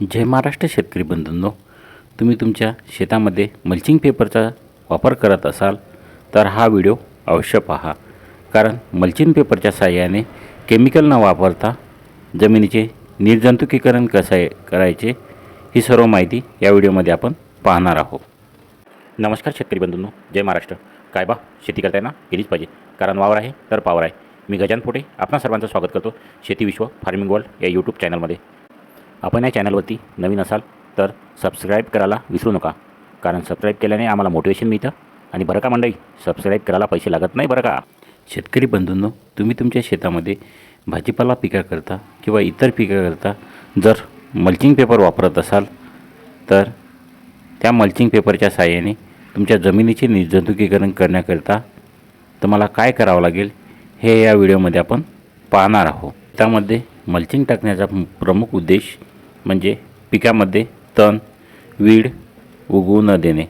जय महाराष्ट्र शेतकरी बंधूंनो तुम्ही तुमच्या शेतामध्ये मल्चिंग पेपरचा वापर करत असाल तर हा व्हिडिओ अवश्य पहा. कारण मल्चिंग पेपरच्या सहाय्याने केमिकल न वापरता जमिनीचे निर्जंतुकीकरण कसे आहे करायचे ही सर्व माहिती या व्हिडिओमध्ये आपण पाहणार आहोत. नमस्कार शेतकरी बंधूंनो जय महाराष्ट्र. काय बा शेती करताना केलीच पाहिजे. कारण वावर आहे तर पावर आहे. मी गजान फोटे आपणा सर्वांचं स्वागत करतो. शेती विश्व फार्मिंग वर्ल्ड या यूट्यूब चॅनलमध्ये आपण या चॅनलवरती नवीन असाल तर सबस्क्राईब करायला विसरू नका. कारण सबस्क्राईब केल्याने आम्हाला मोटिवेशन मिळतं आणि बरं का मंडळी? सबस्क्राईब करायला पैसे लागत नाही बरं का? शेतकरी बंधूंनो तुम्ही तुमच्या शेतामध्ये भाजीपाला पिकाकरता किंवा इतर पिकाकरता जर मल्चिंग पेपर वापरत असाल तर त्या मल्चिंग पेपरच्या साहाय्याने तुमच्या जमिनीचे निर्जंतुकीकरण करण्याकरिता तुम्हाला काय करावं लागेल हे या व्हिडिओमध्ये आपण पाहणार आहोत. त्यामध्ये मल्चिंग टाकण्याचा प्रमुख उद्देश म्हणजे पिकामध्ये तण वीड उगवू न देणे.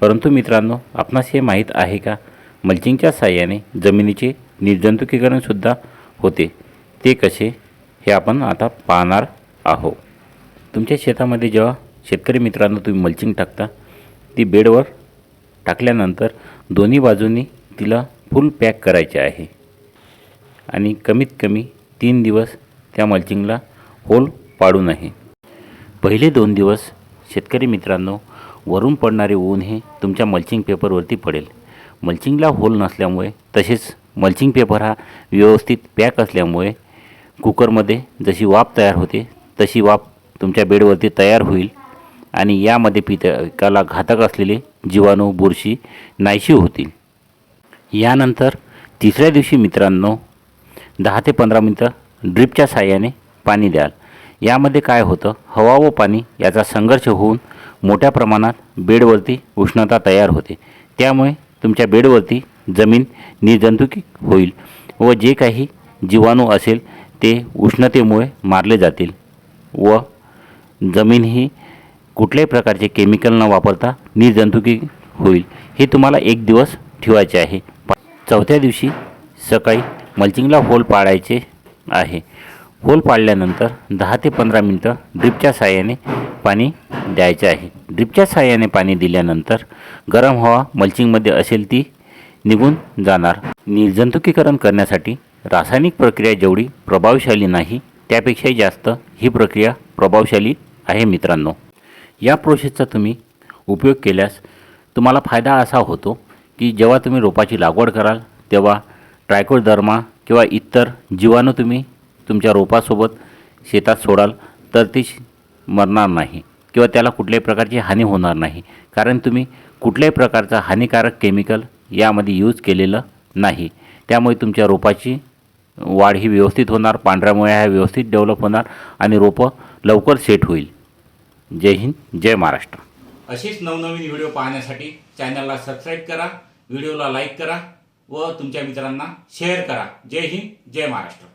परंतु मित्रांनो आपणास हे माहीत आहे का? मल्चिंगच्या साहाय्याने जमिनीचे निर्जंतुकीकरणसुद्धा होते. ते कसे? हे आपण आता पाहणार आहोत. तुमच्या शेतामध्ये जेव्हा शेतकरी मित्रांनो तुम्ही मल्चिंग टाकता ती बेडवर टाकल्यानंतर दोन्ही बाजूंनी तिला फुल पॅक करायचे आहे. आणि कमीत कमी तीन दिवस त्या मल्चिंगला होल पाडू नये. पहिले दोन दिवस शेतकरी मित्रांनो वरून पडणारे ऊन हे तुमच्या मल्चिंग पेपरवरती पडेल. मल्चिंगला होल नसल्यामुळे तसेच मल्चिंग पेपर हा व्यवस्थित पॅक असल्यामुळे कुकरमध्ये जशी वाफ तयार होते तशी वाफ तुमच्या बेडवरती तयार होईल आणि यामध्ये पिकाला घातक असलेले जीवाणू बुरशी नाहीशी होतील. यानंतर तिसऱ्या दिवशी मित्रांनो दहा ते पंधरा मिनटं ड्रिपच्या साहाय्याने पाणी द्याल. यामध्ये काय होतं? हवा व पाणी याचा संघर्ष होऊन मोठ्या प्रमाणात बेडवरती उष्णता तयार होते. त्यामुळे तुमच्या बेडवरती जमीन निर्जंतुकी होईल व जे काही जीवाणू असेल ते उष्णतेमुळे मारले जातील व जमीन ही कुठल्याही प्रकारचे केमिकल न वापरता निर्जंतुकी होईल. हे तुम्हाला एक दिवस ठेवायचे आहे. चौथ्या दिवशी सकाळी मल्चिंगला होल पाडायचे आहे. होल पाडल्यानंतर दहा ते पंधरा मिनटं ड्रिपच्या साहाय्याने पाणी द्यायचे आहे. ड्रिपच्या साहाय्याने पाणी दिल्यानंतर गरम हवा मल्चिंगमध्ये असेल ती निघून जाणार. निर्जंतुकीकरण करण्यासाठी रासायनिक प्रक्रिया जेवढी प्रभावशाली नाही त्यापेक्षाही जास्त ही प्रक्रिया प्रभावशाली आहे मित्रांनो. या प्रोसेसचा तुम्ही उपयोग केल्यास तुम्हाला फायदा असा होतो की जेव्हा तुम्ही रोपाची लागवड कराल तेव्हा ट्रायकोडर्मा किंवा इतर जीवाणू तुम्ही तुमच्या रोपासोबत शेतात सोडाल तर ती मरणार नाही किंवा त्याला कुठल्याही प्रकारची हानी होणार नाही. कारण तुम्ही कुठल्याही प्रकारचा हानिकारक केमिकल यामध्ये यूज केलेलं नाही. त्यामुळे तुमच्या रोपाची वाढ ही व्यवस्थित होणार पांढऱ्या मुळ्या ह्या व्यवस्थित डेव्हलप होणार आणि रोपं लवकर सेट होईल. जय हिंद जय महाराष्ट्र. अशीच नवनवीन व्हिडिओ पाहण्यासाठी चॅनलला सबस्क्राईब करा व्हिडिओला लाईक करा व तुमच्या मित्रांना शेअर करा. जय हिंद जय महाराष्ट्र.